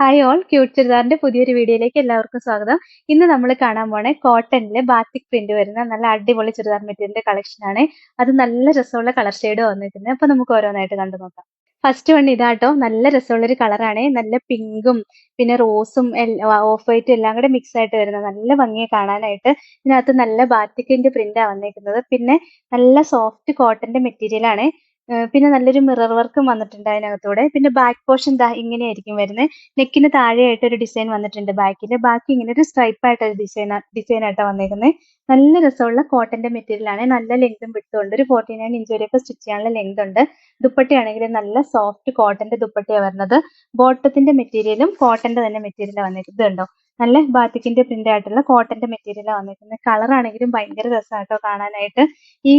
Hi all cute ചുരിദാറിന്റെ പുതിയൊരു വീഡിയോയിലേക്ക് എല്ലാവർക്കും സ്വാഗതം. ഇന്ന് നമ്മൾ കാണാൻ പോണേ കോട്ടണിലെ ബാത്തിക് പ്രിന്റ് വരുന്ന നല്ല അടിപൊളി ചുരിദാർ മെറ്റീരിയലിന്റെ കളക്ഷൻ ആണ്. അത് നല്ല രസമുള്ള കളർ ഷെയ്ഡ് വന്നിട്ടുണ്ട്. അപ്പൊ നമുക്ക് ഓരോന്നായിട്ട് കണ്ടു നോക്കാം. ഫസ്റ്റ് വൺ ഇതാട്ടോ നല്ല രസമുള്ള ഒരു കളറാണ് നല്ല പിങ്കും പിന്നെ റോസും ഓഫ് വൈറ്റും എല്ലാം കൂടെ മിക്സ് ആയിട്ട് വരുന്നത് നല്ല ഭംഗിയെ കാണാനായിട്ട് ഇതിനകത്ത് നല്ല ബാത്തിക്കിന്റെ പ്രിന്റാണ് വന്നേക്കുന്നത്. പിന്നെ നല്ല സോഫ്റ്റ് കോട്ടന്റെ മെറ്റീരിയൽ ആണ് പിന്നെ നല്ലൊരു മിറർ വർക്കും വന്നിട്ടുണ്ട് അതിനകത്തൂടെ. പിന്നെ ബാക്ക് പോർഷൻ ദാ ഇങ്ങനെയായിരിക്കും വരുന്നത് നെക്കിന് താഴെയായിട്ട് ഒരു ഡിസൈൻ വന്നിട്ടുണ്ട് ബാക്കിൽ ബാക്കി ഇങ്ങനെ ഒരു സ്ട്രൈപ്പ് ആയിട്ട് ഒരു ഡിസൈൻ ഡിസൈൻ ആയിട്ടാണ് വന്നിരിക്കുന്നത് നല്ല രസമുള്ള കോട്ടന്റെ മെറ്റീരിയൽ ആണ്. നല്ല ലെങ്തും വിട്ടും ഉണ്ട്. ഒരു ഫോർട്ടി നയൻ ഇഞ്ച് വരെയൊക്കെ സ്റ്റിച്ച് ചെയ്യാനുള്ള ലെങ്ത് ഉണ്ട്. ദുപ്പട്ടയാണെങ്കിൽ നല്ല സോഫ്റ്റ് കോട്ടന്റെ ദുപ്പട്ടയാണ് വരുന്നത്. ബോട്ടത്തിന്റെ മെറ്റീരിയലും കോട്ടന്റെ തന്നെ മെറ്റീരിയലാണ് വന്നിരിക്കുന്നത് ഇതുണ്ടോ? നല്ല ബാത്തിക്കിന്റെ പ്രിന്റ് ആയിട്ടുള്ള കോട്ടന്റെ മെറ്റീരിയലാണ് വന്നിരിക്കുന്നത്. കളർ ആണെങ്കിലും ഭയങ്കര രസമാട്ടോ കാണാനായിട്ട്. ഈ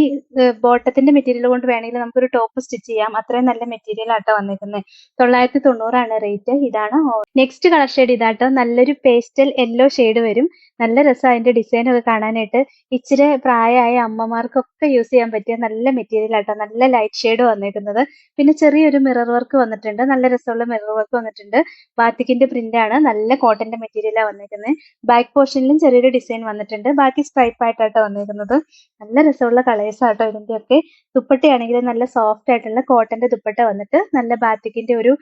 ബോട്ടത്തിന്റെ മെറ്റീരിയൽ കൊണ്ട് വേണമെങ്കിൽ നമുക്കൊരു ടോപ്പ് സ്റ്റിച്ച് ചെയ്യാം. അത്രയും നല്ല മെറ്റീരിയൽ ആട്ടോ വന്നിരിക്കുന്നത്. തൊള്ളായിരത്തി തൊണ്ണൂറാണ് റേറ്റ് ഇതാണ് നെക്സ്റ്റ് കളർ ഷെയ്ഡ് ഇതാട്ടോ നല്ലൊരു പേസ്റ്റൽ യെല്ലോ ഷെയ്ഡ് വരും. നല്ല രസം അതിന്റെ ഡിസൈൻ ഒക്കെ കാണാനായിട്ട്. ഇച്ചിരി പ്രായമായ അമ്മമാർക്കൊക്കെ യൂസ് ചെയ്യാൻ പറ്റിയ നല്ല മെറ്റീരിയൽ ആട്ടോ നല്ല ലൈറ്റ് ഷെയ്ഡ് വന്നിരിക്കുന്നത്. പിന്നെ ചെറിയൊരു മിറർ വർക്ക് വന്നിട്ടുണ്ട്. നല്ല രസമുള്ള മിറർ വർക്ക് വന്നിട്ടുണ്ട്. ബാത്തിക്കിന്റെ പ്രിന്റ് ആണ്. നല്ല കോട്ടന്റെ മെറ്റീരിയലാണ് വന്നേക്കുന്നത് ബാക്ക് പോർഷനിലും ചെറിയൊരു ഡിസൈൻ വന്നിട്ടുണ്ട്. ബാക്കി സ്ട്രൈപ്പ് ആയിട്ടാട്ടോ വന്നിരിക്കുന്നത് നല്ല രസമുള്ള കളേഴ്സ് ആട്ടോ ഇതിന്റെയൊക്കെ. ദുപ്പട്ടയാണെങ്കിൽ നല്ല സോഫ്റ്റ് ആയിട്ടുള്ള കോട്ടന്റെ ദുപ്പട്ട വന്നിട്ട് നല്ല ബാത്തിക്കിന്റെ ഒരു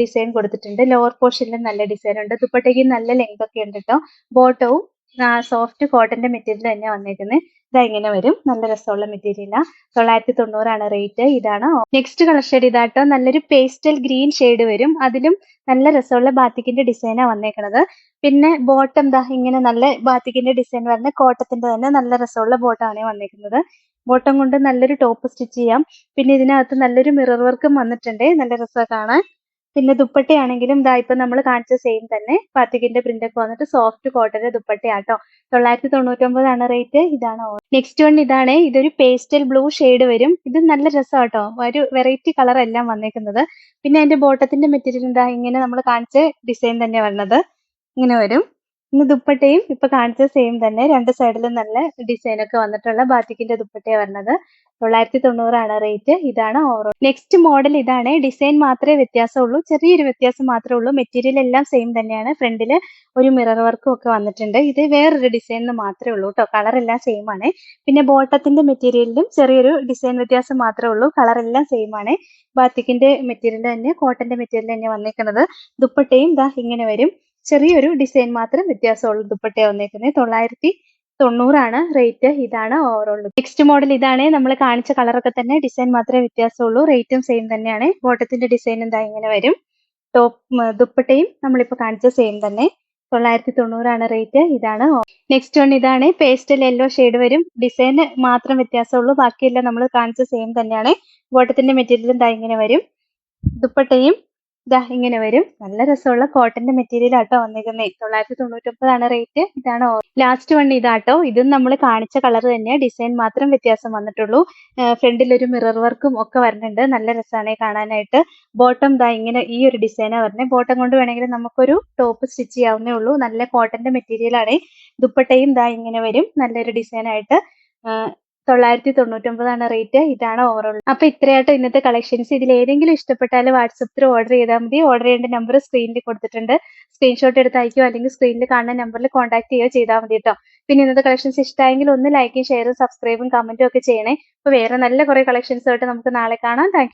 ഡിസൈൻ കൊടുത്തിട്ടുണ്ട്. ലോവർ പോർഷനിലും നല്ല ഡിസൈൻ ഉണ്ട്. ദുപ്പട്ടയ്ക്ക് നല്ല ലെങ്ത് ഒക്കെ ഉണ്ട് കേട്ടോ ബോട്ടവും സോഫ്റ്റ് കോട്ടന്റെ മെറ്റീരിയൽ തന്നെ വന്നേക്കുന്നത് ഇതാ ഇങ്ങനെ വരും. നല്ല രസമുള്ള മെറ്റീരിയലാ തൊള്ളായിരത്തി തൊണ്ണൂറാണ് റേറ്റ് ഇതാണ്. നെക്സ്റ്റ് കളർ ഷെയ്ഡ് ഇതാട്ടോ. നല്ലൊരു പേസ്റ്റൽ ഗ്രീൻ ഷെയ്ഡ് വരും. അതിലും നല്ല രസമുള്ള ബാത്തിക്കിന്റെ ഡിസൈനാണ് വന്നേക്കണത്. പിന്നെ ബോട്ടം ദാ ഇങ്ങനെ നല്ല ബാത്തിക്കിന്റെ ഡിസൈൻ വരുന്ന കോട്ടത്തിന്റെ തന്നെ നല്ല രസമുള്ള ബോട്ടമാണ് വന്നേക്കുന്നത്. ബോട്ടം കൊണ്ട് നല്ലൊരു ടോപ്പ് സ്റ്റിച്ച് ചെയ്യാം. പിന്നെ ഇതിനകത്ത് നല്ലൊരു മിറർ വർക്കും വന്നിട്ടുണ്ട്. നല്ല രസമാണ് കാണാൻ. പിന്നെ ദുപ്പട്ടയാണെങ്കിലും ഇതാ ഇപ്പൊ നമ്മൾ കാണിച്ച സെയിം തന്നെ പാത്തികിന്റെ പ്രിന്റ് ഒക്കെ വന്നിട്ട് സോഫ്റ്റ് കോട്ടന്റെ ദുപ്പട്ടയാട്ടോ. തൊള്ളായിരത്തി തൊണ്ണൂറ്റൊമ്പതാണ് റേറ്റ് ഇതാണ് നെക്സ്റ്റ് വൺ ഇതാണ്. ഇതൊരു പേസ്റ്റൽ ബ്ലൂ ഷെയ്ഡ് വരും. ഇത് നല്ല രസമാട്ടോ ഒരു വെറൈറ്റി കളർ എല്ലാം വന്നേക്കുന്നത്. പിന്നെ അതിന്റെ ബോട്ടത്തിന്റെ മെറ്റീരിയൽ എന്താ ഇങ്ങനെ നമ്മൾ കാണിച്ച ഡിസൈൻ തന്നെ വരുന്നത് ഇങ്ങനെ വരും. പിന്നെ ദുപ്പട്ടയും ഇപ്പൊ കാണിച്ച സെയിം തന്നെ. രണ്ട് സൈഡിലും നല്ല ഡിസൈൻ ഒക്കെ വന്നിട്ടുള്ള ബാത്തിക്കിന്റെ ദുപ്പട്ടയാണ് വരുന്നത്. തൊള്ളായിരത്തി തൊണ്ണൂറാണ് റേറ്റ് ഇതാണ് ഓവറോൾ നെക്സ്റ്റ് മോഡൽ ഇതാണ്. ഡിസൈൻ മാത്രമേ വ്യത്യാസമുള്ളൂ. ചെറിയൊരു വ്യത്യാസം മാത്രമേ ഉള്ളൂ. മെറ്റീരിയൽ എല്ലാം സെയിം തന്നെയാണ്. ഫ്രണ്ടിൽ ഒരു മിറർ വർക്കും ഒക്കെ വന്നിട്ടുണ്ട്. ഇത് വേറൊരു ഡിസൈൻ മാത്രമേ ഉള്ളൂ കേട്ടോ കളർ എല്ലാം സെയിം ആണ്. പിന്നെ ബോട്ടത്തിന്റെ മെറ്റീരിയലിലും ചെറിയൊരു ഡിസൈൻ വ്യത്യാസം മാത്രമേ ഉള്ളൂ. കളർ എല്ലാം സെയിം ആണ്. ബാത്തിക്കിന്റെ മെറ്റീരിയൽ തന്നെ കോട്ടന്റെ മെറ്റീരിയൽ തന്നെ വന്നിരിക്കുന്നത് ദുപ്പട്ടയും ദാ ഇങ്ങനെ വരും. ചെറിയൊരു ഡിസൈൻ മാത്രം വ്യത്യാസമുള്ള ദുപ്പട്ടയാണ് വന്നേക്കുന്നത് തൊള്ളായിരത്തി തൊണ്ണൂറാണ് റേറ്റ്. ഇതാണ് ഓവറോൾ നെക്സ്റ്റ് മോഡൽ ഇതാണ്. നമ്മൾ കാണിച്ച കളറൊക്കെ തന്നെ ഡിസൈൻ മാത്രമേ വ്യത്യാസമുള്ളൂ. റേറ്റും സെയിം തന്നെയാണ്. ബോട്ടത്തിന്റെ ഡിസൈൻ എന്താ ഇങ്ങനെ വരും. ടോപ്പ് ദുപ്പട്ടയും നമ്മളിപ്പോൾ കാണിച്ച സെയിം തന്നെ. തൊള്ളായിരത്തി തൊണ്ണൂറാണ് റേറ്റ്. ഇതാണ് നെക്സ്റ്റ് വൺ ഇതാണ്. പേസ്റ്റൽ യെല്ലോ ഷെയ്ഡ് വരും. ഡിസൈൻ മാത്രം വ്യത്യാസമുള്ളൂ. ബാക്കിയെല്ലാം നമ്മൾ കാണിച്ച സെയിം തന്നെയാണ്. ബോട്ടത്തിന്റെ മെറ്റീരിയൽ എന്താ ഇങ്ങനെ വരും. ദുപ്പട്ടയും ഇതാ ഇങ്ങനെ വരും. നല്ല രസമുള്ള കോട്ടന്റെ മെറ്റീരിയൽ ആട്ടോ വന്നിരിക്കുന്നത് തൊള്ളായിരത്തി തൊണ്ണൂറ്റൊമ്പതാണ് റേറ്റ് ഇതാണ് ലാസ്റ്റ് വൺ ഇതാട്ടോ. ഇതും നമ്മൾ കാണിച്ച കളർ തന്നെ ഡിസൈൻ മാത്രം വ്യത്യാസം വന്നിട്ടുള്ളൂ. ഫ്രണ്ടിൽ ഒരു മിറർ വർക്കും ഒക്കെ വരുന്നുണ്ട്. നല്ല രസമാണ് കാണാനായിട്ട്. ബോട്ടം ദാ ഇങ്ങനെ ഈ ഒരു ഡിസൈനാണ് വരുന്നത് ബോട്ടം കൊണ്ട് വേണമെങ്കിൽ നമുക്കൊരു ടോപ്പ് സ്റ്റിച്ച് ചെയ്യാവുന്നേ ഉള്ളൂ. നല്ല കോട്ടന്റെ മെറ്റീരിയൽ ആണ്. ദുപ്പട്ടയും ദാ ഇങ്ങനെ വരും. നല്ലൊരു ഡിസൈൻ ആയിട്ട്. തൊള്ളായിരത്തി തൊണ്ണൂറ്റൊമ്പതാണ് റേറ്റ് ഇതാണ് ഓവറോൾ അപ്പൊ ഇത്രയായിട്ടും ഇന്നത്തെ കളക്ഷൻസ് ഇതിൽ ഏതെങ്കിലും ഇഷ്ടപ്പെട്ടാൽ വാട്സപ്പിൽ ഓർഡർ ചെയ്താൽ മതി. ഓർഡർ ചെയ്യേണ്ട നമ്പർ സ്ക്രീനിൽ കൊടുത്തിട്ടുണ്ട്. സ്ക്രീൻഷോട്ട് എടുത്ത് അയക്കുകയോ അല്ലെങ്കിൽ സ്ക്രീനിൽ കാണുന്ന നമ്പറിൽ കോൺടാക്ട് ചെയ്യുകയോ ചെയ്താൽ മതി കേട്ടോ പിന്നെ ഇന്നത്തെ കളക്ഷൻസ് ഇഷ്ടമായെങ്കിൽ ഒന്ന് ലൈക്കും ഷെയറും സബ്സ്ക്രൈബും കമന്റും ഒക്കെ ചെയ്യണേ. അപ്പൊ വേറെ നല്ല കുറെ കളക്ഷൻസ് ആയിട്ട് നമുക്ക് നാളെ കാണാം. താങ്ക്